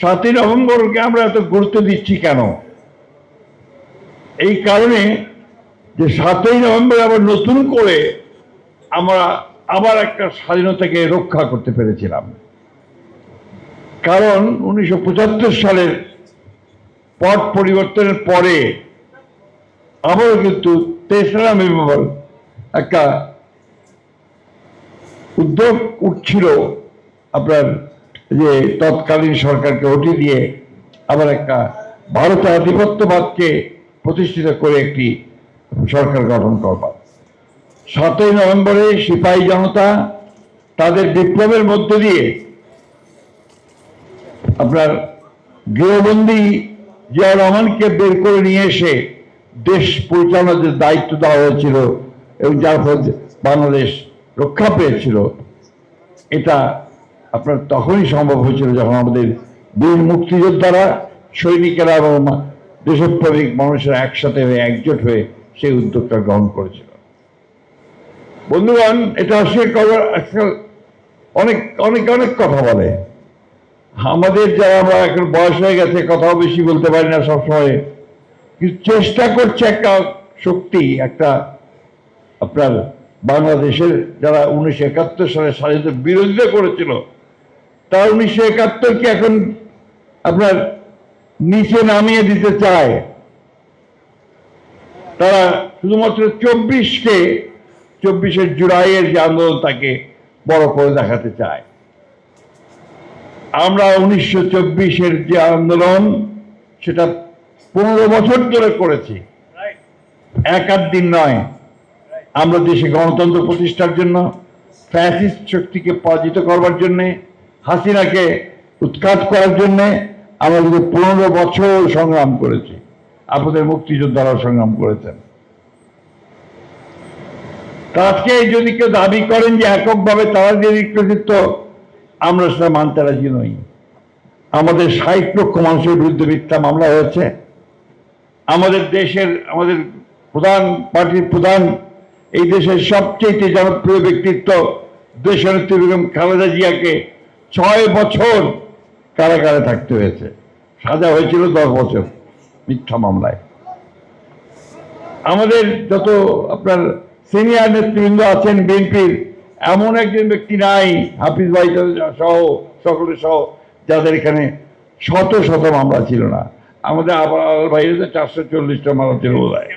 সাতই নভেম্বরকে আমরা এত গুরুত্ব দিচ্ছি কেন? এই কারণে যে সাতই নভেম্বর আবার নতুন করে আমরা আবার একটা স্বাধীনতাকে রক্ষা করতে পেরেছিলাম। কারণ উনিশশো পঁচাত্তর সালের পট পরিবর্তনের পরে আবারও কিন্তু তেসরা নভেম্বর একটা উদ্যোগ উঠছিল আপনার যে তৎকালীন সরকারকে ওটি দিয়ে আবার একটা ভারতের আধিপত্যবাদকে প্রতিষ্ঠিত করে একটি সরকার গঠন করবার সাতই নভেম্বরে সিপাহী জনতা তাদের বিপ্লবের মধ্য দিয়ে আপনার গৃহবন্দী জিয়া রহমানকে বের করে নিয়ে এসে দেশ পরিচালনার যে দায়িত্ব দেওয়া হয়েছিল এবং যার ফলে বাংলাদেশ রক্ষা পেয়েছিল, এটা আপনার তখনই সম্ভব হয়েছিল যখন আমাদের বীর মুক্তিযোদ্ধারা, সৈনিকেরা এবং দেশপ্রেমিক মানুষেরা একসাথে হয়ে, একজোট হয়ে সেই উদ্যোগটা গ্রহণ করেছিল। বন্ধুগণ, এটা আসলে আজকাল অনেক অনেক অনেক কথা বলে। আমাদের যারা আমরা এখন বয়স হয়ে গেছে, কথাও বেশি বলতে পারি না সবসময়। কিন্তু চেষ্টা করছে একটা শক্তি, একটা আপনার বাংলাদেশের যারা উনিশশো একাত্তর সালে স্বাধীনতা বিরোধিতা করেছিল তারা উনিশশো একাত্তরকে এখন আপনার নিচে নামিয়ে দিতে চায়? তারা শুধুমাত্র চব্বিশকে, চব্বিশের জুলাইয়ের যে আন্দোলন তাকে বড় করে দেখাতে চায়। আমরা উনিশশো চব্বিশের যে আন্দোলন, সেটা পনেরো বছর ধরে করেছি। এক আধ দিন নয়। আমরা দেশে গণতন্ত্র প্রতিষ্ঠার জন্য, ফ্যাসিস্ট শক্তিকে পরাজিত করবার জন্যে হাসিনাকে উৎখাত করার জন্যে আমরা কিন্তু পনেরো বছর সংগ্রাম করেছি। আপনাদের মুক্তিযোদ্ধারা সংগ্রাম করেছেন। আজকে যদি কেউ দাবি করেন যে এককভাবে তারা যে কৃতিত্ব আমরা সেটা মানতে রাজি নই। আমাদের ষাট লক্ষ মানুষের বিরুদ্ধে মিথ্যা মামলা হয়েছে। আমাদের দেশের, আমাদের প্রধান পার্টির প্রধান, এই দেশের সবচেয়ে জনপ্রিয় ব্যক্তিত্ব দেশনেত্রী বেগম খালেদা জিয়াকে ছয় বছর কারাগারে থাকতে হয়েছে। সাজা হয়েছিল দশ বছর মিথ্যা মামলায়। আমাদের যত আপনার সিনিয়র নেতৃবৃন্দ আছেন, বিএনপির, এমন একজন ব্যক্তি নাই, হাফিজ ভাই সহ, সকলের সহ, যাদের এখানে শত শত মামলা ছিল না। আমাদের আবার ভাইয়ের চারশো চল্লিশটা মামলা ছিল বোধ হয়